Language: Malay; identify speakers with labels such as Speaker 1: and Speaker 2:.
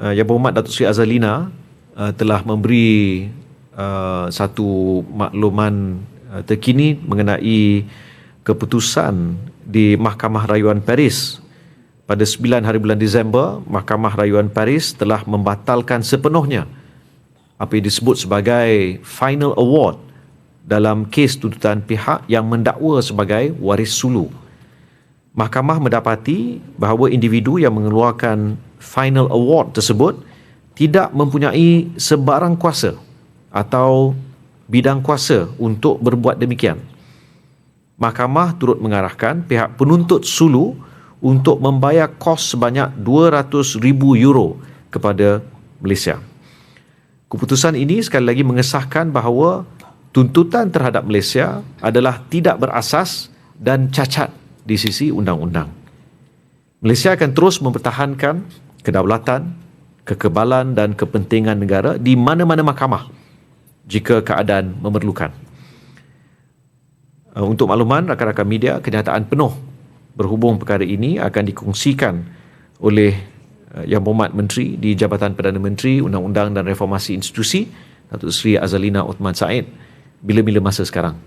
Speaker 1: uh, Yang Berhormat Datuk Seri Azalina uh, telah memberi uh, satu makluman uh, terkini mengenai keputusan di Mahkamah Rayuan Paris pada 9 hari bulan Disember, Mahkamah Rayuan Paris telah membatalkan sepenuhnya apa yang disebut sebagai final award dalam kes tuntutan pihak yang mendakwa sebagai waris sulu. Mahkamah mendapati bahawa individu yang mengeluarkan final award tersebut tidak mempunyai sebarang kuasa atau bidang kuasa untuk berbuat demikian. Mahkamah turut mengarahkan pihak penuntut sulu untuk membayar kos sebanyak 200,000 euro kepada Malaysia. Keputusan ini sekali lagi mengesahkan bahawa tuntutan terhadap Malaysia adalah tidak berasas dan cacat di sisi undang-undang. Malaysia akan terus mempertahankan kedaulatan, kekebalan dan kepentingan negara di mana-mana mahkamah jika keadaan memerlukan. Uh, untuk makluman rakan-rakan media, kenyataan penuh berhubung perkara ini akan dikongsikan oleh uh, Yang Berhormat Menteri di Jabatan Perdana Menteri Undang-Undang dan Reformasi Institusi Datuk Seri Azalina Uthman Said bila-bila masa sekarang.